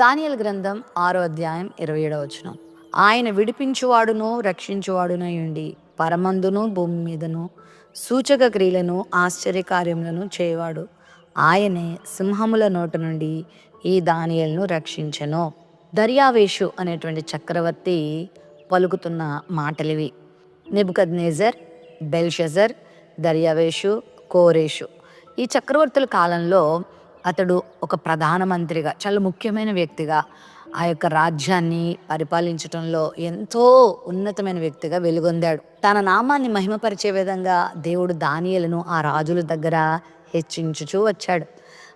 దానియల్ గ్రంథం ఆరో అధ్యాయం ఇరవై ఏడవ వచనం. ఆయన విడిపించువాడును రక్షించువాడునై ఉండి పరమందును భూమి మీదను సూచక క్రియలను ఆశ్చర్యకార్యములను చేయవాడు. ఆయనే సింహముల నోట నుండి ఈ దానియల్ను రక్షించెను. దర్యావేషు అనేటువంటి చక్రవర్తి పలుకుతున్న మాటలివి. నెబుకద్నేజర్ బెల్షజర్ దర్యావేషు కోరేషు. ఈ చక్రవర్తుల కాలంలో అతడు ఒక ప్రధానమంత్రిగా చాలా ముఖ్యమైన వ్యక్తిగా ఆ యొక్క రాజ్యాన్ని పరిపాలించటంలో ఎంతో ఉన్నతమైన వ్యక్తిగా వెలుగొందాడు. తన నామాన్ని మహిమపరిచే విధంగా దేవుడు దానియలను ఆ రాజుల దగ్గర హెచ్చించుచూ వచ్చాడు.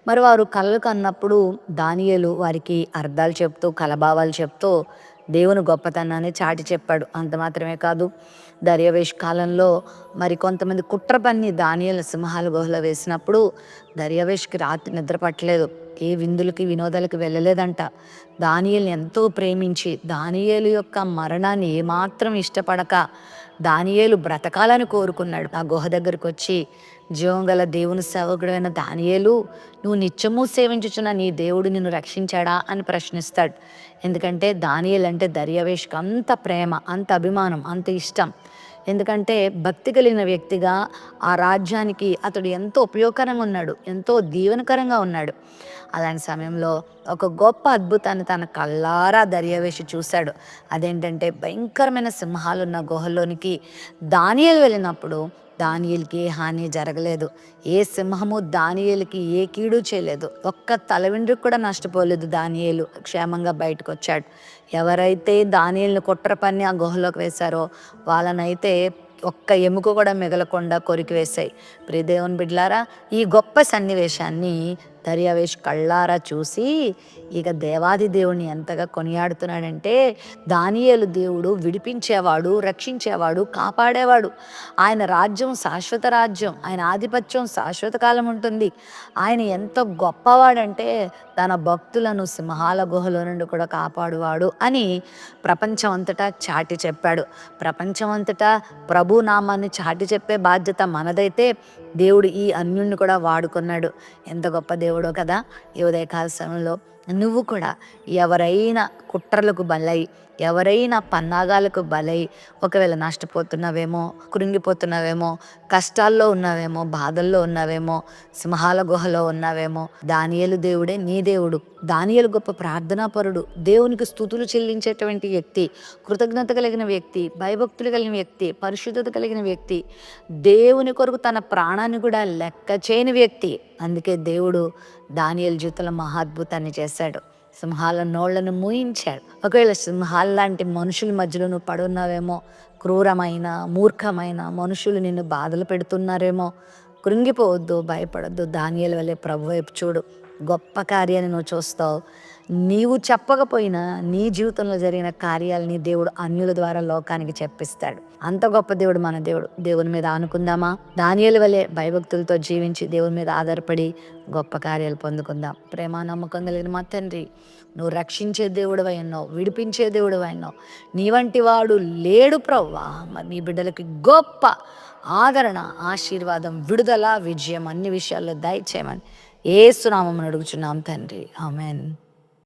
మరి వారు కలలు కన్నప్పుడు దానియలు వారికి అర్థాలు చెప్తూ కలభావాలు చెప్తూ దేవుని గొప్పతనాన్ని చాటి చెప్పాడు. అంత మాత్రమే కాదు దర్యావేష్ కాలంలో మరి కొంతమంది కుట్ర పన్ని ధాన్యాల సింహాల గుహలో వేసినప్పుడు దర్యావేష్కి రాత్రి నిద్ర పట్టలేదు. ఏ విందులకి వినోదాలకి వెళ్ళలేదంట. దానియల్ని ఎంతో ప్రేమించి దానియేలు యొక్క మరణాన్ని ఏమాత్రం ఇష్టపడక దానియేలు బ్రతకాలని కోరుకున్నాడు. ఆ గుహ దగ్గరకు వచ్చి జీవం గల దేవుని సేవకుడైన దానియేలు నువ్వు నిత్యము సేవించుచున్న నీ దేవుడు నిన్ను రక్షించాడా? అని ప్రశ్నిస్తాడు. ఎందుకంటే దానియల్ అంటే దర్యావేష్కి అంత ప్రేమ అంత అభిమానం అంత ఇష్టం. ఎందుకంటే భక్తి కలిగిన వ్యక్తిగా ఆ రాజ్యానికి అతడు ఎంతో ఉపయోగకరంగా ఉన్నాడు ఎంతో దీవెనకరంగా ఉన్నాడు. అలాంటి సమయంలో ఒక గొప్ప అద్భుతాన్ని తన కళ్ళారా దర్యావేసి చూశాడు. అదేంటంటే భయంకరమైన సింహాలున్న గుహలోనికి దానియలు వెళ్ళినప్పుడు దానియలకి ఏ హాని జరగలేదు. ఏ సింహము దానియలకి ఏ కీడు చేయలేదు. ఒక్క తల కూడా నష్టపోలేదు దానియలు. క్షేమంగా బయటకు వచ్చాడు ఎవరైతే దానియల్ని కుట్ర పని ఆ గుహలోకి వేశారో వాళ్ళనైతే ఒక్క ఎముక కూడా మిగలకుండా కొరికి వేశాయి. ప్రియదేవుని బిడ్లారా ఈ గొప్ప సన్నివేశాన్ని దర్యావేష్ కళ్ళారా చూసి ఇక దేవాది దేవుణ్ణి ఎంతగా కొనియాడుతున్నాడంటే దానియేలు దేవుడు విడిపించేవాడు రక్షించేవాడు కాపాడేవాడు. ఆయన రాజ్యం శాశ్వత రాజ్యం ఆయన ఆధిపత్యం శాశ్వత కాలం ఉంటుంది. ఆయన ఎంత గొప్పవాడంటే తన భక్తులను సింహాల గుహలో నుండి కూడా కాపాడువాడు అని ప్రపంచం అంతటా చాటి చెప్పాడు. ప్రపంచం అంతటా ప్రభు నామాన్ని చాటి చెప్పే బాధ్యత మనదైతే దేవుడు ఈ అన్యుణ్ణి కూడా వాడుకున్నాడు. ఎంత గొప్ప దేవుడు. కదా ఈ ఉదయకాల సమయంలో నువ్వు కూడా ఎవరైనా కుట్రలకు బలై ఎవరైనా పన్నాగాలకు బలై ఒకవేళ నష్టపోతున్నావేమో కృంగిపోతున్నావేమో కష్టాల్లో ఉన్నావేమో బాధల్లో ఉన్నావేమో సింహాల గుహలో ఉన్నావేమో దానియలు దేవుడే నీ దేవుడు. దానియలు గొప్ప ప్రార్థనాపరుడు దేవునికి స్థుతులు చెల్లించేటువంటి వ్యక్తి కృతజ్ఞత కలిగిన వ్యక్తి భయభక్తులు కలిగిన వ్యక్తి పరిశుద్ధత కలిగిన వ్యక్తి దేవుని కొరకు తన ప్రాణాన్ని కూడా లెక్క చేయని వ్యక్తి. అందుకే దేవుడు దానియలు జీవితంలో మహాద్భుతాన్ని చేశాడు. సింహాల నోళ్ళను మూయించాడు. ఒకవేళ సింహాల లాంటి మనుషుల మధ్యలో నువ్వు పడున్నావేమో క్రూరమైన మూర్ఖమైన మనుషులు నిన్ను బాధలు పెడుతున్నారేమో కృంగిపోవద్దు భయపడద్దు. దానియల వల్లే ప్రభు వైపు చూడు. గొప్ప కార్యాన్ని నువ్వు చూస్తావు. నీవు చెప్పకపోయినా నీ జీవితంలో జరిగిన కార్యాలని దేవుడు అన్యుల ద్వారా లోకానికి చెప్పిస్తాడు. అంత గొప్ప దేవుడు మన దేవుడు. దేవుని మీద ఆనుకుందామా? దానియల వలె భయభక్తులతో జీవించి దేవుని మీద ఆధారపడి గొప్ప కార్యాలు పొందుకుందాం. ప్రేమ నమ్మకం కలిగిన మా తండ్రి నువ్వు రక్షించే దేవుడు అయినావు విడిపించే దేవుడు అయినావు. నీ వంటి వాడు లేడు ప్రవ్వా. మరి నీ బిడ్డలకి గొప్ప ఆదరణ ఆశీర్వాదం విడుదల విజయం అన్ని విషయాల్లో దయచేయమని ఏసునామం అడుగుచున్నాం తండ్రి. ఆమెన్.